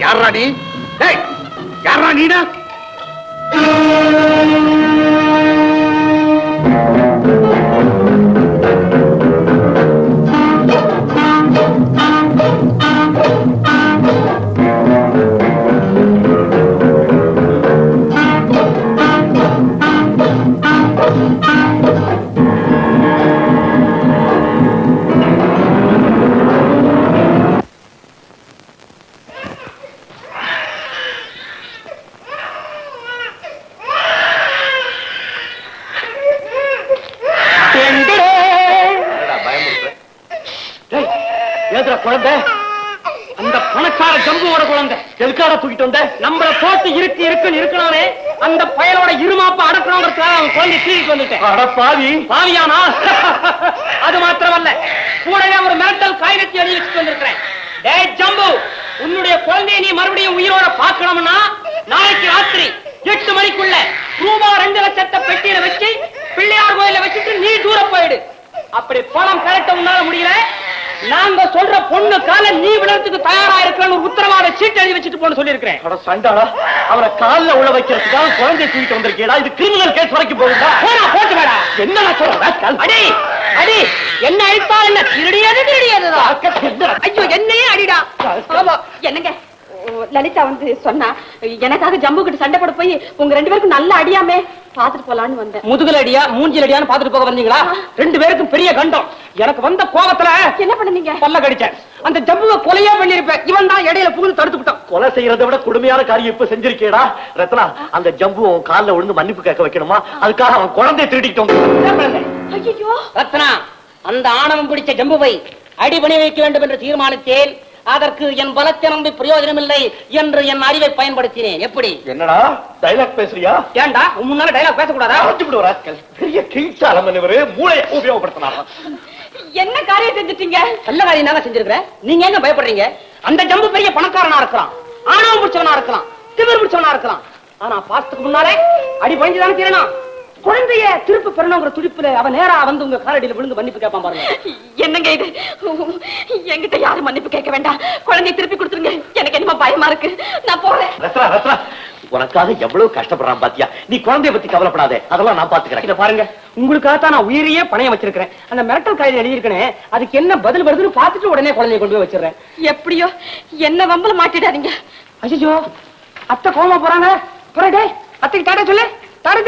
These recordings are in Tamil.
யாரா நீ? யாரா நீடா எதுக்குற குழந்தை? அந்த பணக்கார ஜம்புவோட குழந்தை. எதுக்காக தூக்கிட்டு வந்த? நம்மள போட்டு இருக்கு இருக்குன்னு இருக்கனாலே அந்த பயலோட இருமாப்ப அடக்கணுங்கிறதுக்காக அவன் குழந்தை தூக்கிட்டு வந்துட்டேன். அட பாவி. பாவியானா? அது மாத்திரமல்ல. கூடவே ஒரு மிரட்டல் காகிதத்தை எழுதி வச்சுட்டு வந்திருக்கிறேன். டேய் ஜம்பு உன்னுடைய குழந்தையை நீ மறுபடியும் உயிரோட பார்க்கணும்னா நாளைக்கு ராத்திரி எட்டு மணிக்குள்ள ரூபா ரெண்டு லட்சத்தை பெட்டியில வச்சு பிள்ளையார் கோயில வச்சுட்டு நீ தூர போயிடு. அப்படி பணம் கரெக்ட உன்னால முடியல. நாங்க சொல்ற பொண்ணு கால நீ விடறதுக்கு தயாரா இருக்கணும் ஒரு உத்தரவாத சீட்டு எழுதி வச்சுட்டு போன சொல்லியிருக்கிறேன். சண்டாடா அவனை கால்ல உள்ள வைக்கிறதுக்காக குழந்தையை தூக்கிட்டு வந்திருக்கேடா? இது கிரிமினல் கேஸ் வரைக்கும் போகுதா? போடா போட்டு வேடா. என்ன சொல்ற அடி அடி என்ன அடித்தா என்ன? திருடியது திருடியதுதான். ஐயோ என்னையே அடிடா. ஆமா என்னங்க? லலிதா வந்து சொன்னா எனக்காக ஜம்பு கிட்ட சண்டை போட போய் உங்க ரெண்டு பேருக்கும் நல்ல அடியாமே பாத்துட்டு போலான்னு வந்தேன். முதுகுல அடியா மூஞ்சில அடியான்னு பாத்துட்டு போக வந்தீங்களா? ரெண்டு பேருக்கும் பெரிய கண்டம். எனக்கு வந்த கோபத்துல என்ன பண்ணீங்க? பல்ல கடிச்சேன். அந்த ஜம்புவை கொலையே பண்ணிருப்பேன் இவன் தான் இடையில புகுந்து தடுத்து விட்டான் கொலை செய்யறதை விட கொடுமையான காரியம் இப்ப செஞ்சிருக்கேடா. ரத்னா அந்த ஜம்பு உன் கால்ல விழுந்து மன்னிப்பு கேட்க வைக்கணுமா? அதுக்காக அவன் குழந்தையை திருடிக்கிட்டு வந்தான். ஐயோ ரத்னா அந்த ஆணவம் பிடிச்ச ஜம்புவை அடிபணி வைக்க வேண்டும் என்று தீர்மானித்தேன். அதற்கு என் பலத்தை நம்பி பிரயோஜனமில்லை என்று என் அறிவை பயன்படுத்தினேன். எப்படி? என்னடா? டைலாக் பேசுறியா? ஏன்டா உன் முன்னால டைலாக் பேசக்கூடாதா? அழைச்சு பெரிய கிழிச்சாலம் இவரு மூளையை உபயோகப்படுத்தினாரா. என்ன காரியம் செஞ்சுட்டீங்க? நல்ல காரியம் தானே செஞ்சிருக்கிறேன் நீங்க எங்க பயப்படுறீங்க? அந்த ஜம்பு பெரிய பணக்காரனா இருக்கலாம் ஆணவம் பிடிச்சவனா இருக்கலாம் திமிர் பிடிச்சவனா இருக்கலாம் ஆனா பாசத்துக்கு முன்னாலே அடி பணிஞ்சுதானே தீரணும் குழந்தைய திருப்பி பெறணுங்கிற துடிப்புல அவன் நேரா வந்து உங்க காலடியில விழுந்து மன்னிப்பு கேட்பான் பாருங்க. என்னங்க இது? என்கிட்ட யாரும் மன்னிப்பு கேட்க வேண்டாம். குழந்தைய திருப்பி கொடுத்துருங்க. எனக்கு என்னமோ பயமா இருக்கு. நான் போறேன். ரத்னா ரத்னா உனக்காக எவ்வளவு கஷ்டப்படுறான் பாத்தியா? நீ குழந்தைய பத்தி கவலைப்படாதே. அதெல்லாம் நான் பாத்துக்கிறேன். இத பாருங்க. உங்களுக்காக தான் நான் உயிரையே பணையம் வச்சிருக்கிறேன். அந்த மிரட்டல் காயில் எழுதியிருக்கேன் அதுக்கு என்ன பதில் வருதுன்னு பார்த்துட்டு உடனே குழந்தைய கொண்டு போய் வச்சிடுறேன். எப்படியோ என்ன வம்பல மாட்டிடாதீங்க. அஜிஜோ அத்தை கோமா போறாங்க. போறடே அத்தைக்கு டாடா சொல்லு. டாடா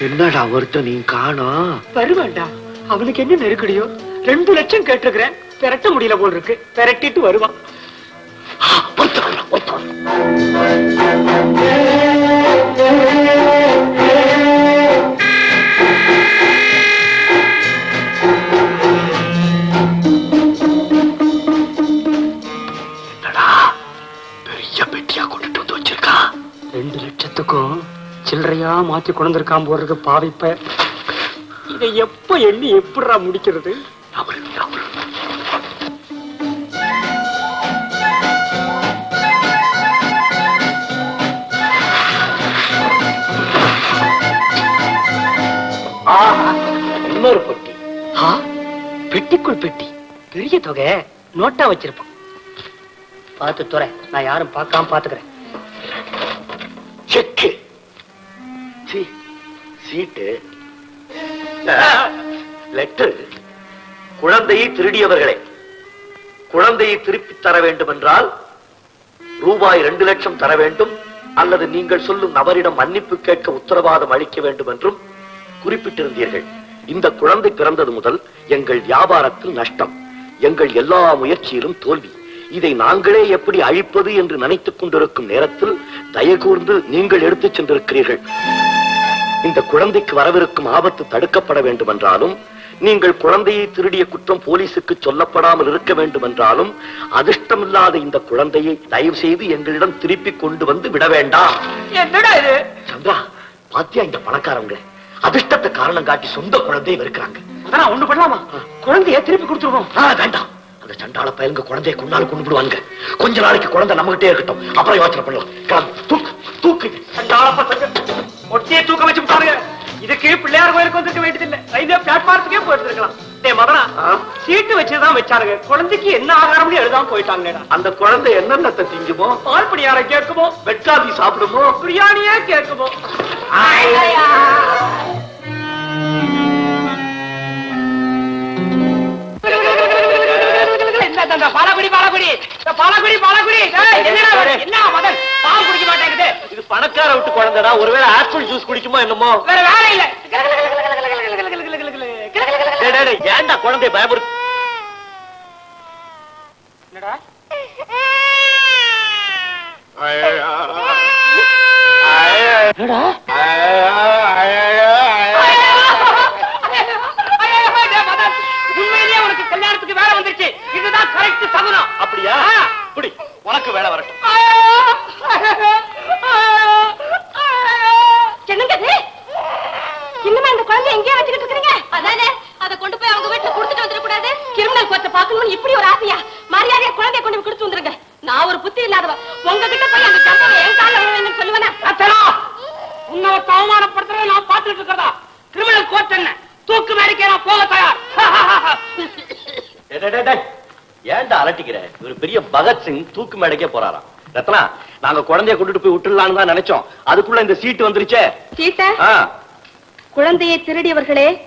என்னடா ஒருத்தன் நீ காணோம் வருவான்டா. அவனுக்கு என்ன நெருக்கடியோ? ரெண்டு லட்சம் கேட்டிருக்கிறேன். பெரட்ட முடியல போல் இருக்கு. பெரட்டிட்டு வருவான். சில்லறையா மாத்தி கொண்டு இருக்கான் போறது பாவிப்ப. இதை எப்ப எண்ணி எப்படிடா முடிக்கிறது? அவரு அவரு பெட்டிக்குள் பெட்டி. பெரிய தொகை. நோட்டா வச்சிருப்பான் பார்த்து துறை. நான் யாரும் பார்க்காம பாத்துக்கிறேன் செக்கு. சீட்டு. லெட்டர். குழந்தையை திருடியவர்களே. குழந்தையை திருப்பி தர வேண்டும் என்றால் ரூபாய் இரண்டு லட்சம் தர வேண்டும். அல்லது நீங்கள் சொல்லும் நபரிடம் மன்னிப்பு கேட்க உத்தரவாதம் அளிக்க வேண்டும் என்றும் குறிப்பிட்டிருந்தீர்கள். இந்த குழந்தை பிறந்தது முதல் எங்கள் வியாபாரத்தில் நஷ்டம் எங்கள் எல்லா முயற்சியிலும் தோல்வி. இதை நாங்களே எப்படி அழிப்பது என்று நினைத்துக் கொண்டிருக்கும் நேரத்தில் தயகூர்ந்து நீங்கள் எடுத்துச் சென்றிருக்கிறீர்கள். இந்த குழந்தைக்கு வரவிருக்கும் ஆபத்து தடுக்கப்பட வேண்டும் என்றாலும் நீங்கள் குழந்தையை திருடிய குற்றம் போலீசுக்கு சொல்லப்படாமல் இருக்க வேண்டும் என்றாலும் அதிர்ஷ்டமில்லாத இந்த குழந்தையை தயவு செய்து எங்களிடம் திருப்பி கொண்டு வந்து விட வேண்டாம். சந்திரா பாத்தியா இந்த பணக்காரங்க அதிர்ஷ்டத்தை காரணம் காட்டி சொந்த குழந்தையை வெறுக்கிறாங்க. ஆனா ஒண்ணு பண்ணலாமா? குழந்தைய திருப்பி கொடுத்துருவோம். வேண்டாம். அந்த சண்டாள பயலுங்க குழந்தையை கொண்டாலும் கொண்டு விடுவாங்க கொஞ்ச நாளைக்கு குழந்தை நம்மகிட்டே இருக்கட்டும். அப்புறம் யோசனை பண்ணலாம். கிளம்பு, தூக்கு தூக்கு. ஒட்டியே தூக்க வச்சு பாருங்க இதுக்கு பிள்ளையார் கோயிலுக்கு வந்திருக்க வேண்டியதில்லை. ரயில்வே பிளாட்பாரத்துக்கே போயிட்டு இருக்கலாம் டேய் மதனா? சீட்டு வச்சுதான் வச்சாருங்க குழந்தைக்கு என்ன ஆகாரம்னு எழுதாம போயிட்டாங்கடா அந்த குழந்தை என்னென்னத்தை திங்குமோ? பால் பணியார கேட்குமோ? வெட்டாதி சாப்பிடுமோ? பிரியாணியே கேட்குமோ? பாலகுடி என்னடா என்ன மதன் பால் குடிக்க மாட்டேங்குது இது பணக்கார விட்டு குழந்தைடா ஒருவேளை ஆப்பிள் ஜூஸ் குடிக்குமோ என்னமோ வேற வேலை இல்ல ஏன்டா குழந்தை பயமுறுத்து என்னடா என்னடா உண்மையிலேயே உனக்கு கல்யாணத்துக்கு வேலை வந்துருச்சு இதுதான் கரெக்ட் சகுனம் அப்படியா இப்படி எனக்கு வேலை வரட்டும் என்னங்க இது? இன்னுமா இந்த குழந்தை எங்கேயே வச்சுக்கிட்டு இருக்கீங்க அதானே அதை கொண்டு போய் அவங்க வீட்டுல கொடுத்துட்டு வந்துட கூடாது கிரிமினல் கோர்ட்டை பார்க்கணும்னு இப்படி ஒரு ஆசையா மரியாதையா குழந்தைய கொண்டு போய் கொடுத்து வந்துருங்க நான் ஒரு புத்தி இல்லாதவ உங்ககிட்ட போய் அந்த சம்பவம் என் கால விழுவேன்னு சொல்லுவேனா அத்தனா உன்னை ஒருத்த அவமானப்படுத்துறத நான் பார்த்துட்டு இருக்கிறதா கிரிமினல் கோர்ட் என்ன தூக்கு மேடிக்க நான் போக தயார் டேய், டேய், டேய், டேய். ஏன்டா அலட்டிக்கிற. இவர் பெரிய பகத்சிங் தூக்கு மேடைக்கே போறாராம். ரத்னா நாங்க குழந்தைய கொண்டுட்டு போய் விட்டுடலாம்னு தான் நினைச்சோம். அதுக்குள்ள இந்த சீட்டு வந்துருச்சே. குழந்தையை திருடியவர்களே.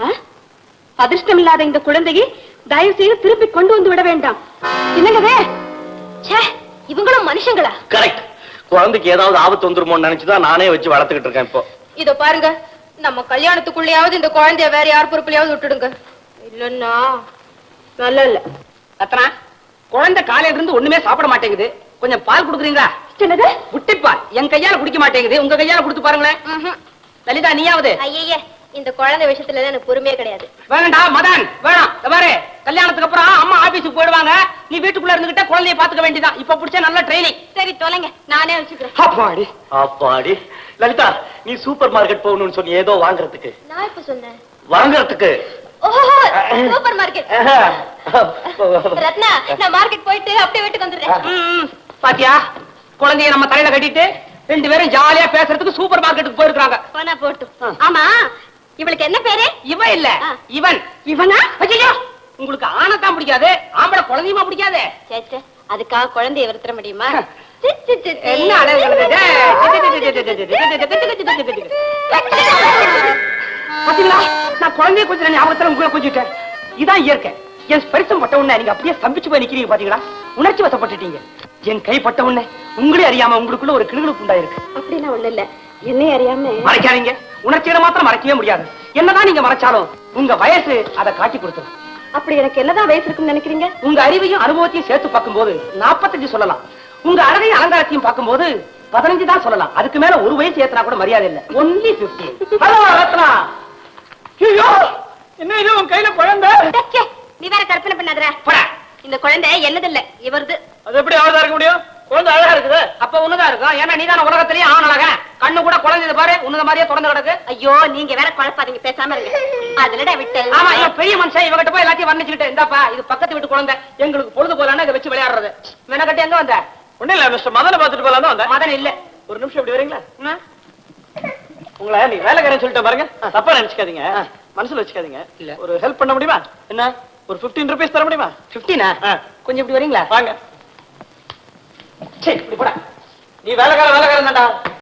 ஆ? அதிர்ஷ்டமில்லாத இந்த குழந்தையை தயவு செய்து திருப்பி கொண்டு வந்து விட வேண்டாம். என்னங்கவே? இவங்களும் மனுஷங்களா? கரெக்ட் குழந்தைக்கு ஏதாவது ஆபத்து வந்துருமோன்னு நினைச்சுதான் நானே வச்சு வளர்த்துக்கிட்டு இருக்கேன் இப்போ. இதோ பாருங்க. நம்ம கல்யாணத்துக்குள்ளேயாவது இந்த குழந்தைய வேற யார் பொறுப்புலயாவது விட்டுடுங்க. இல்லன்னா நல்ல இல்ல. ரத்னா குழந்தை காலையில இருந்து ஒண்ணுமே சாப்பிட மாட்டேங்குது. கொஞ்சம் பால் குடுக்குறீங்களா? என்னது? புட்டிப்பால் என் கையால குடிக்க மாட்டேங்குது. உங்க கையால கொடுத்து பாருங்களேன். லலிதா நீயாவது? ஐயே இந்த குழந்தை விஷயத்துல எனக்கு பொறுமையே கிடையாது. வேணாம்டா மதன். வேணாம். பாரு. கல்யாணத்துக்கு அப்புறம் அம்மா ஆபீஸுக்கு போயிடுவாங்க. நீ வீட்டுக்குள்ள இருந்துகிட்ட குழந்தைய பாத்துக்க வேண்டியதான் இப்ப பிடிச்ச நல்ல ட்ரைனிங் சரி தொலைங்க. நானே வச்சுக்கிறேன். அப்பாடி. அப்பாடி. லலிதா நீ சூப்பர் மார்க்கெட் போகணும்னு சொன்னி ஏதோ வாங்குறதுக்கு. நான் இப்ப சொன்னேன். வாங்குறதுக்கு? Super market. ரத்னா நான் மார்க்கெட் போயிட்டு அப்படியே வீட்டுக்கு வந்துடுறேன். பாத்தியா? குழந்தைய நம்ம தலையில கட்டிட்டு ரெண்டு பேரும் ஜாலியா பேசுறதுக்கு சூப்பர் மார்க்கெட்டுக்கு போயிருக்காங்க போனா போட்டு ஆமா இவளுக்கு என்ன பேரு? இவன் இல்ல. இவன். இவனா? ஐயோ உங்களுக்கு ஆணைத்தான் பிடிக்காது ஆம்பளை குழந்தையுமா பிடிக்காது? அதுக்காக குழந்தைய வருத்தர முடியுமா? என்ன பாத்தீங்களா? நான் குழந்தைய கொஞ்சம் ஞாபகத்துல உங்களை கொஞ்சிட்டேன் இதான் இயற்கை. என் ஸ்பரிசம் பட்ட உடனே நீங்க அப்படியே ஸ்தம்பிச்சு போய் நிக்கிறீங்க பாத்தீங்களா? உணர்ச்சி வசப்பட்டுட்டீங்க. என் கை பட்ட உடனே உங்களே அறியாம உங்களுக்குள்ள ஒரு கிளுகிழுப்பு உண்டாயிருக்கு அப்படின்னா ஒண்ணு இல்ல. என்னை அறியாம. மறைக்காதீங்க. உணர்ச்சிகளை மாத்திரம் மறைக்கவே முடியாது. என்னதான் நீங்க மறைச்சாலும் உங்க வயசு அதை காட்டி கொடுத்துரும். அப்படி எனக்கு என்னதான் வயசு இருக்குன்னு நினைக்கிறீங்க? உங்க அறிவையும் அனுபவத்தையும் சேர்த்து பார்க்கும்போது 45 சொல்லலாம். உங்க அழகையும் அலங்காரத்தையும் பார்க்கும்போது பதினஞ்சு தான் சொல்லலாம். அதுக்கு மேல ஒரு வயசு ஏத்தனா கூட மரியாதை இல்ல. Only fifty hello Ratna. ஐயோ! என்ன இது உன் கையில குழந்தை? நீ வேற கற்பனை பண்ணாதடா. இந்த குழந்தை என்னதில்ல இவரது. அது எப்படி அழகா இருக்க முடியும்? குழந்தை அழகா இருக்குது. அப்ப உன்னதா இருக்கும் ஏன்னா நீதான உலகத்திலேயே ஆண் அழகா கண்ணு கூட குழந்தைது பாரு உன்னத மாதிரியே தொடர்ந்து கிடக்கு. ஐயோ நீங்க வேற குழப்பாதீங்க பேசாம இருங்க. அதுலடா விட்டு ஆமா இவன் பெரிய மனுஷன் இவகிட்ட போய் எல்லாத்தையும் வர்ணிச்சுக்கிட்டு இந்தாப்பா இது பக்கத்து வீட்டு குழந்தை எங்களுக்கு பொழுது போலான்னு இதை வச்சு விளையாடுறது. மெனக்கட்டு எங்க வந்த? ஒண்ணு இல்ல மிஸ்டர் மதனை பார்த்துட்டு போலாம் தான் மதன் இல்ல. ஒரு நிமிஷம் இப்படி வரீங்களா? உங்களை நீ வேலைக்காரன் சொல்லிட்டு பாருங்க. தப்பா நினைச்சுக்காதீங்க. மனசுல வச்சுக்காதீங்க. இல்ல. ஒரு ஹெல்ப் பண்ண முடியுமா? என்ன? ஒரு 15 ருபீஸ் தர முடியுமா? பிப்டீனா. கொஞ்சம் இப்படி வரீங்களா? வாங்க. சரி இப்படி போட. நீ வேலைக்கார வேலைக்காரன் தான்டா.